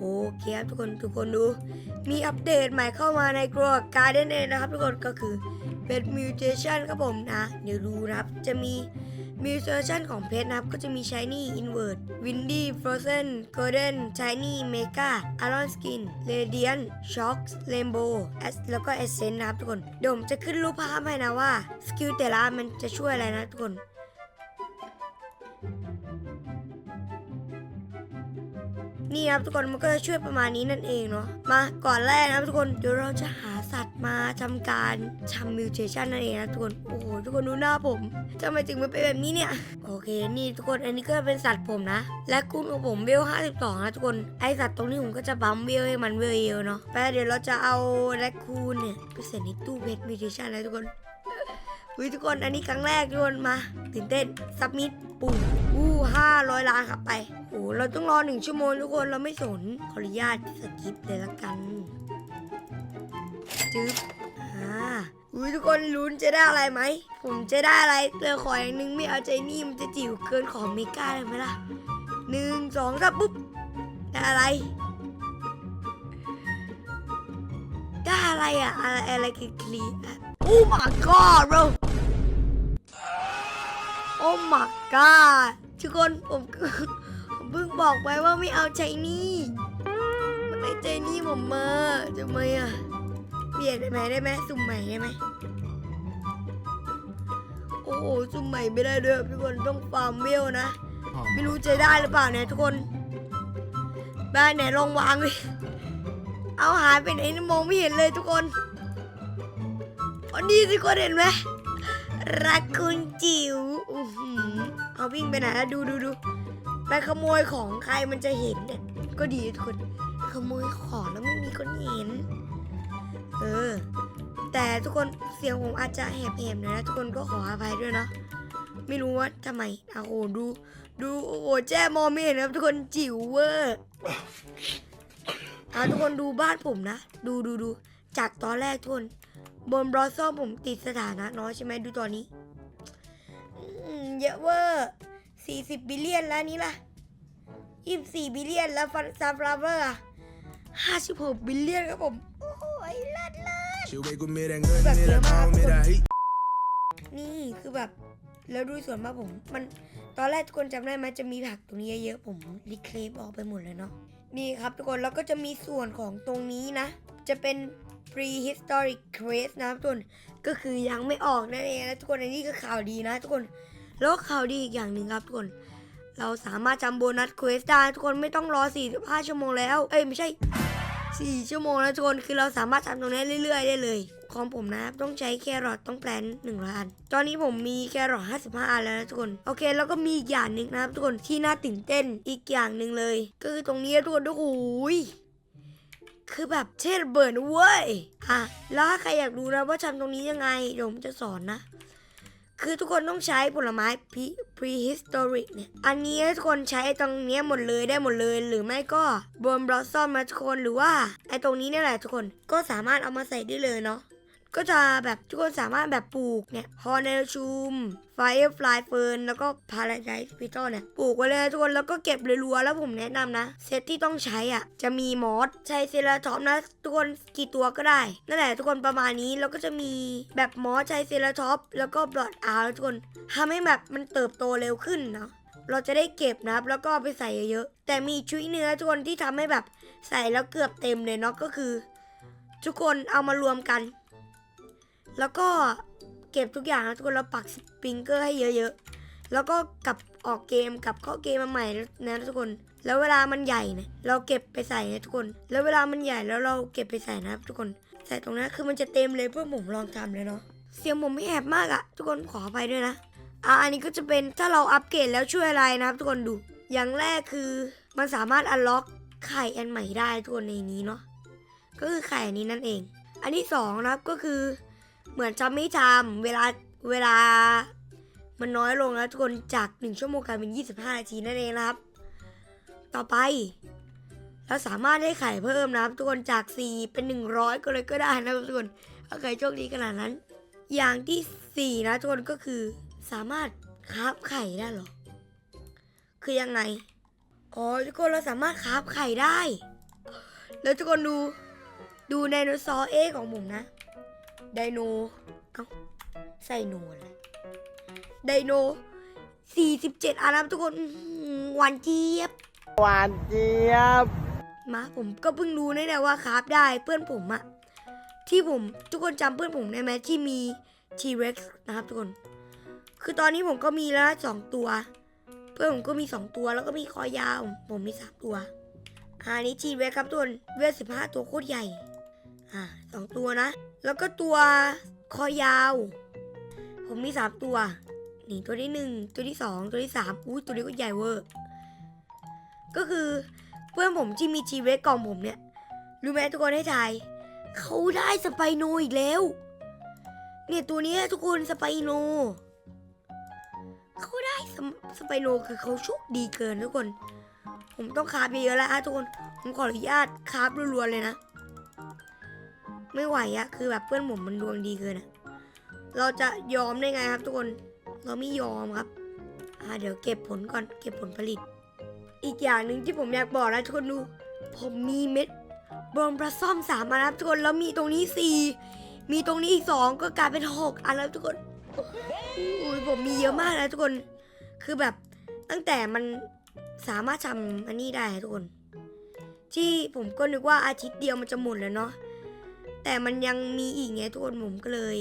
โอเคครับทุกคนทุกคนดู มีอัปเดตใหม่เข้ามาในกลัวการ์เด้นเองนะครับ ทุกคนก็คือเป็นมิวเทชันครับผมนะ เดี๋ยวดูนะครับ จะมีมิวเทชันของเพชรนะครับ ก็จะมี Shiny Invert Windy Frozen Golden Shiny Mega Aron Skin Radiant Shocks Rainbow S แล้วก็ Essence นะครับทุกคนเดี๋ยวผมจะขึ้นรูปภาพให้นะว่าสกิลแต่ละมันจะช่วยอะไรนะทุกคน นี่ครับทุกคนมันก็จะช่วยประมาณนี้นั่นเองเนาะมาก่อนแรกนะครับทุกคนเดี๋ยวเราจะหาสัตว์มาทำการทำมิวเทชันนั่นเองนะทุกคนโอ้โหทุกคนดูหน้าผมทำไมถึงมันเป็นแบบนี้เนี่ยโอเคนี่ทุกคนอันนี้ก็เป็นสัตว์ผมนะ และคุณของผมเวล52นะทุกคนไอสัตว์ตรงนี้ผมก็จะบัมเวลให้มันเวลเยอะเนาะไปเดี๋ยวเราจะเอาแรคคูนเนี่ยไปใส่ในตู้เพชรมิวเทชันนะทุกคนอุ้ยทุกคนอันนี้ครั้งแรกทุกคนมาตื่นเต้นซับมิดปุ่ม อู้ห้าร้อยล้านครับไปโอ้เราต้องรอหนึ่งชั่วโมงทุกคนเราไม่สน ขออนุญาตสกิปเลยละกันจึ๊บอ่าอุ้ยทุกคนลุ้นจะได้อะไรไหม ผมจะได้อะไรเจอขออย่างหนึงไม่เอาใจนี่มันจะจิ๋วเกินของเมกาเลยไหมล่ะหนึ่งสองสามปุ๊บ ได้อะไร ได้อะไรอะอะไรอะไรคือคลีอะโอ้ my god bro โอ้ my god ทุกคนผมผมเพิ่งบอกไปว่าไม่เอาใจนี่มันได้ใจนี่ผมมาทำไมอะเปลี่ยนได้ไหมได้ไหมสุ่มใหม่ได้ไหมโอ้โหสุ่มใหม่ไม่ได้ด้วยทุกคนต้องฟาร์มเวลนะ ไม่รู้จะได้หรือเปล่าเนี่ยทุกคนได้ไหนลองวางเลยเอาหายไปไหนนี่มองไม่เห็นเลยทุกคนอันนี้ทุกคนเห็นไหมรักคุณจิ๋วอื้อหือ เอาวิ่งไปไหนแล้วดูดูดูไปขโมยของใครมันจะเห็นเนี่ยก็ดีทุกคนขโมยของแล้วไม่มีคนเห็น เออ แต่ทุกคนเสียงผมอาจจะแหบๆหน่อยนะทุกคนก็ขออภัยด้วยเนาะไม่รู้ว่าทำไมอะโอ้โหดู ดูโอ้โหแจ้มองไม่เห็นนะครับทุกคนจิ๋วเวอร์อะทุกคนดูบ้านผมนะ ดูดูดูจากตอนแรกทุกคนบนบลอสซอมผมติดสถานะน้อยใช่ไหมดูตอนนี้ เยอะเวอร์สี่สิบบิลเลียนแล้วนี้ล่ะยี่สิบสี่บิลเลียนแล้วฟันซาฟลาเวอร์ห้าสิบหกบิลเลียนครับผม โอ้โหเลิศเลิศ She wake with me that good, me that calm, me that heat. นี่คือแบบแล้วดูส่วนมากผม มันตอนแรกทุกคนจำได้ไหมจะมีผักตรงนี้เยอะๆผมรีเคลมออกไปหมดเลยเนาะนี่ครับทุกคนแล้วก็จะมีส่วนของตรงนี้นะ จะเป็น prehistoric quest นะครับทุกคนก็คือยังไม่ออกนั่นเองนะทุกคนอันนี้ก็ข่าวดีนะทุกคน แล้วข่าวดีอีกอย่างหนึ่งครับทุกคน เราสามารถจำโบนัสเควสได้ทุกคนไม่ต้องรอ 45 ชั่วโมงแล้ว เอ้ยไม่ใช่ 4 ชั่วโมงแล้วทุกคน คือเราสามารถทำตรงนี้เรื่อยๆ ได้เลยของผมนะครับต้องใช้แครอทต้องแปลนหนึ่งร้อยอันตอนนี้ผมมีแครอท55 อันแล้วนะทุกคน โอเค แล้วก็มีอีกอย่างหนึ่งนะครับทุกคนที่น่าตื่นเต้นอีกอย่างหนึ่งเลย ก็คือตรงนี้ทุกคนโอ้โหยคือแบบเช่ระเบิดนเว้ยอะแล้วถ้าใครอยากรู้นะว่าทำตรงนี้ยังไงเดี๋ยวผมจะสอนนะ คือทุกคนต้องใช้ผลไม้ prehistoric เนี่ย อันนี้ทุกคนใช้ตรงเนี้ยหมดเลยได้หมดเลย หรือไม่ก็บนบลอสซอมนะทุกคนหรือว่าไอ้ตรงนี้เนี่ยแหละทุกคนก็สามารถเอามาใส่ได้เลยเนาะ ก็จะแบบทุกคนสามารถแบบปลูกเนี่ยฮอร์เนลชูมไฟฟลายเฟิร์นแล้วก็พาราไดส์พิทอเนี่ยปลูกไว้เลยทุกคนแล้วก็เก็บรัวๆแล้วผมแนะนำนะ เซตที่ต้องใช้อะ จะมีมอสใช้เซราทอปนะ ทุกคนกี่ตัวก็ได้ นั่นแหละทุกคนประมาณนี้แล้วก็จะมีแบบมอสใช้เซราทอปแล้วก็บลอดอาร์ทุกคนทำให้แบบมันเติบโตเร็วขึ้นเนาะเราจะได้เก็บนะครับแล้วก็ไปใส่เยอะๆแต่มีชุยเนื้อทุกคนที่ทำให้แบบใส่แล้วเกือบเต็มเลยเนาะก็คือ ทุกคนเอามารวมกัน แล้วก็เก็บทุกอย่างนะทุกคนเราปักสปริงเกอร์ให้เยอะๆ แล้วก็กลับออกเกมกลับเข้าเกมมาใหม่นะทุกคน แล้วเวลามันใหญ่เนี่ยเราเก็บไปใส่นะทุกคน แล้วเวลามันใหญ่แล้วเราเก็บไปใส่นะครับทุกคน ใส่ตรงนั้นคือมันจะเต็มเลยเพื่อผมลองทำเลยเนาะ เสียงผมไม่แอบมากอะทุกคนขออภัยด้วยนะ อะอันนี้ก็จะเป็นถ้าเราอัปเกรดแล้วช่วยอะไรนะครับ ทุกคนดู อย่างแรกคือมันสามารถอันล็อกไข่อันใหม่ได้ทุกคนในนี้เนาะ ก็คือไข่อันนี้นั่นเอง อันที่สองนะครับก็คือ เหมือนจะไม่ทำเวลาเวลา มันน้อยลงแล้วทุกคนจาก 1 ชั่วโมงกลายเป็น 25 นาทีนั่นเองนะครับ ต่อไป เราสามารถได้ไข่เพิ่มนะครับ ทุกคนจาก 4 เป็น 100 ก็เลยก็ได้นะครับทุกคนถ้าใครโชคดีขนาดนั้น อย่างที่ 4 นะทุกคนก็คือสามารถคราฟไข่ได้หรอ คือยังไง อ๋อทุกคนเราสามารถคราฟไข่ได้ แล้วทุกคนดู ดูไดโนเสาร์เอของผมนะ ไดโน เอ้า ใส่โนอะไรไดโน 47อันนะครับทุกคนอื้อหือหวานเจี๊ยบ หวานเจี๊ยบ มาผมก็เพิ่งรู้นะเนี่ยว่าคราฟได้เพื่อนผมอะที่ผมทุกคนจำเพื่อนผมได้ไหมที่มี T-Rex นะครับทุกคน คือตอนนี้ผมก็มีแล้วสองตัว เพื่อนผมก็มีสองตัวแล้วก็มีคอยาว ผมมีสามตัวอะอันนี้ T-Rex ครับทุกคนเวลสิบห้าตัวโคตรใหญ่ อ่าสองตัวนะ แล้วก็ตัวคอยาว ผมมีสามตัว นี่ตัวที่หนึ่งตัวที่สองตัวที่สามอุ้ยตัวนี้ก็ใหญ่เวอร์ ก็คือเพื่อนผมที่มีทีเวกกล่องผมเนี่ย รู้ไหมทุกคนให้ทาย เขาได้สไปโนอีกแล้ว เนี่ยตัวนี้ทุกคนสไปโน เขาได้สสไปโนคือเขาโชคดีเกินทุกคน ผมต้องคาบเยอะๆแล้วอะทุกคน ผมขออนุญาตคาบรัวๆเลยนะ ไม่ไหวอะคือแบบเพื่อนผมมันดวงดีเกินอะเราจะยอมได้ไงครับทุกคน เราไม่ยอมครับ อ่าเดี๋ยวเก็บผลก่อน เก็บผลผลิต อีกอย่างหนึ่งที่ผมอยากบอกนะทุกคนดู ผมมีเม็ดบอมปลาซ่อมสามอันะครับทุกคน แล้วมีตรงนี้สี่ มีตรงนี้อีกสองก็กลายเป็นหกอันแล้วทุกคนโอ้ยผมมีเยอะมากนะทุกคน คือแบบตั้งแต่มันสามารถทำอันนี้ได้ทุกคน ที่ผมก็นึกว่าอาทิตย์เดียวมันจะหมดแล้วเนาะ แต่มันยังมีอีกไงทุกคนผมก็เลย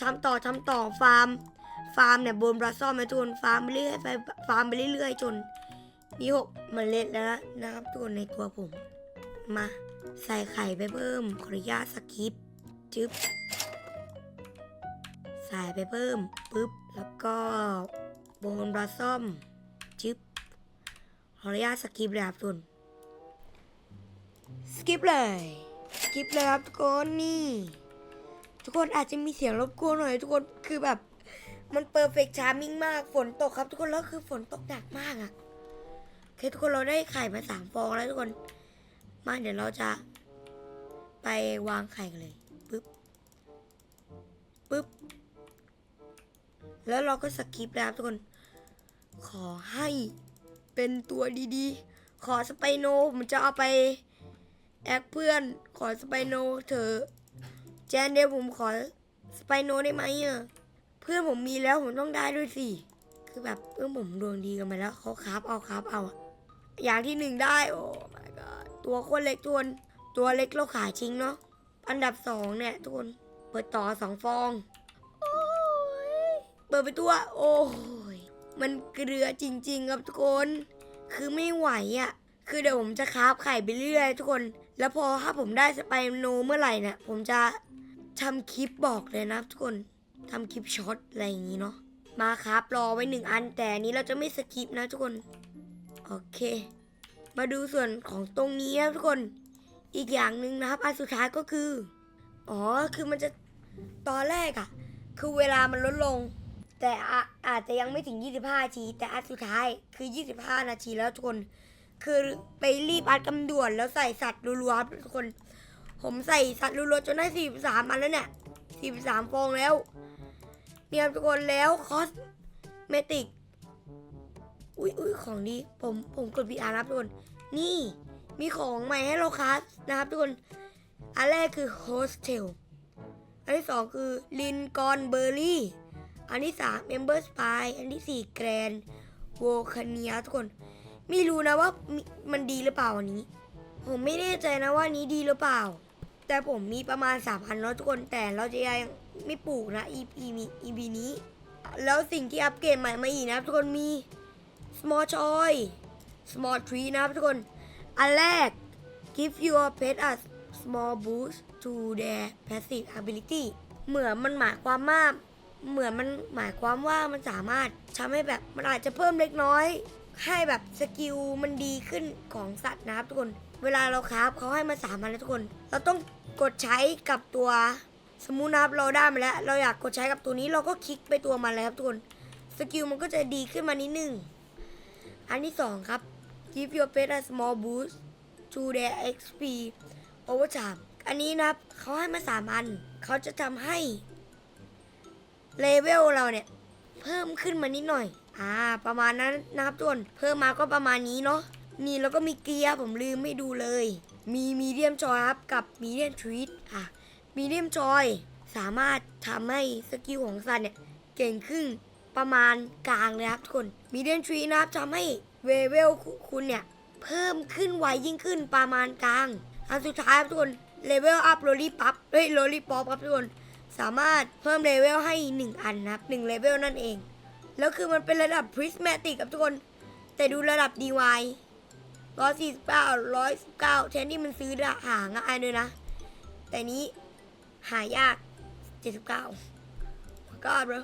ทำต่อทำต่อฟาร์ม ฟาร์มเนี่ยบนปลาซอมนะทุกคนฟาร์มไปเรื่อยไปฟาร์มไปเรื่อยๆจนมีหกเมล็ดแล้วนะนะครับทุกคนในตัวผม มาใส่ไข่ไปเพิ่มขออนุญาตสกิปจึ๊บใส่ไปเพิ่มปุ๊บแล้วก็โบนบลาซอมจึ๊บขออนุญาตสกิปเลยครับทุกคนสกิปเลย สกิปเลยครับทุกคนนี่ ทุกคนอาจจะมีเสียงรบกวนหน่อยทุกคนคือแบบ มันเ e อร์เฟกชาร์มิ่งมากฝนตกครับ ทุกคนแล้วคือฝนตกหนักมากอะโอเคทุกคนเราได้ไข่มาสามฟองแล้วทุกคน มาเดี๋ยวเราจะ ไปวางไข่กันเลยปึ๊บปึ๊บแล้วเราก็สกิปแล้วทุกคน ขอให้เป็นตัวดีๆ ขอสไปโนผมจะเอาไป แอคเพื่อนขอสไปโนเถอะแจนเดียวผมขอสไปโนได้ไหมอะเพื่อนผมมีแล้วผมต้องได้ด้วยสิคือแบบเพื่อนผมดวงดีกันมาแล้วเขาคราฟเอาคราฟเอาอย่างที่หนึ่งได้โอ้ my god ตัวคนเล็กทุนตัวเล็กเราขายทิ้งเนาะอันดับสองเนี่ยทุกคนเปิดต่อสองฟองโอ้ยเปิดไปตัว โอ้ยมันเกลือจริง ๆ ครับทุกคน คือไม่ไหวอะ่ะ คือเดี๋ยวผมจะคราบไข่ไปเรื่อยทุกคน แล้วพอถ้าผมได้สไปโนเมื่อไหร่เนี่ยผมจะทำคลิปบอกเลยนะทุกคนทำคลิปช็อตอะไรอย่างงี้เนาะ มาครับรอไว้หนึ่งอันแต่นี้เราจะไม่สกิปนะทุกคน โอเค มาดูส่วนของตรงนี้นะทุกคน อีกอย่างหนึ่งนะครับ อันสุดท้ายก็คือ อ๋อ คือมันจะตอนแรกอะคือเวลามันลดลง แต่ออาจจะยังไม่ถึง 25นาทีแต่อันสุดท้ายคือ 25 นาทีแล้วทุกคน คือไปรีบอัดกำด่วนแล้วใส่สัตว์รัวๆทุกคน ผมใส่สัตว์รัวๆจนได้43อันแล้วเนี่ย43ฟองแล้ว เนี่ยทุกคนแล้วคอสเมติกอุ้ยอุ้ยของดีผมผมกด VR นะครับทุกคน นี่มีของใหม่ให้เราคัสนะครับทุกคน อันแรกคือ Hostel อันที่สองคือ Lincoln Berry อันที่สาม Member Spy อันที่สี่ Grand Volcania ทุกคน ไม่รู้นะว่ามันดีหรือเปล่าอันนี้ ผมไม่แน่ใจนะว่านี้ดีหรือเปล่า แต่ผมมีประมาณ3 0 0พันแล้วทุกคนแต่เราจะยังไม่ปลูกนะ EP มี EP นี้ แล้วสิ่งที่อัปเกรดใหม่มาอีกนะทุกคนมี small toy small tree นะทุกคน อันแรก give your pet a small boost to their passive ability เหมือนมันหมายความว่าเหมือนมันหมายความว่ามันสามารถทำให้แบบมันอาจจะเพิ่มเล็กน้อย ให้แบบสกิลมันดีขึ้นของสัตว์นะครับทุกคน เวลาเราคราฟเขาให้มาสามอันนะทุกคน เราต้องกดใช้กับตัวสมมุตินะครับเราได้มาแล้ว เราอยากกดใช้กับตัวนี้เราก็คลิกไปตัวมันเลยครับทุกคน สกิลมันก็จะดีขึ้นมานิดนึง อันที่สองครับ give your pet a small boost to their XP over time อันนี้นะครับเขาให้มาสามอัน เขาจะทำให้เลเวลเราเนี่ย เพิ่มขึ้นมานิดหน่อย อ่า ประมาณนั้นนะครับทุกคน เพิ่มมาก็ประมาณนี้เนาะ นี่แล้วก็มีเกียร์ผมลืมไม่ดูเลย มีมีเดียมจอยครับกับมีเดียมทรีตอะ มีเดียมจอยสามารถทำให้สกิลของซันเนี่ยเก่งขึ้นประมาณกลางเลยครับทุกคน มีเดียมทรีนะครับทำให้เวเวลคุณเนี่ยเพิ่มขึ้นไวยิ่งขึ้นประมาณกลาง อันสุดท้ายครับทุกคนเลเวลอัพโรลี่ปั๊บเฮ้ยโรลี่ป๊อปครับทุกคน สามารถเพิ่มเลเวลให้ 1 อันนะครับ1เลเวลนั่นเอง แล้วคือมันเป็นระดับพริสแมติกครับทุกคน แต่ดูระดับ DY 149 119แทนที่มันซื้อหาง่ายด้วยนะ แต่นี้หายาก79ก็บร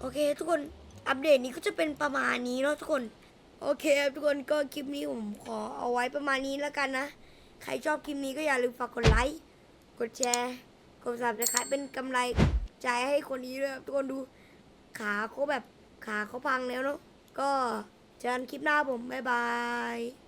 โอเค ทุกคนอัปเดตนี้ก็จะเป็นประมาณนี้เนาะทุกคน โอเคทุกคนก็คลิปนี้ผมขอเอาไว้ประมาณนี้แล้วกันนะ ใครชอบคลิปนี้ก็อย่าลืมฝากกดไลค์กดแชร์กดซับสไครต์เป็นกำไรใจให้คนนี้ด้วยครับทุกคนดูขาเขาแบบ ขาเขาพังแล้วเนาะก็เจอกันคลิปหน้าผมบ๊ายบาย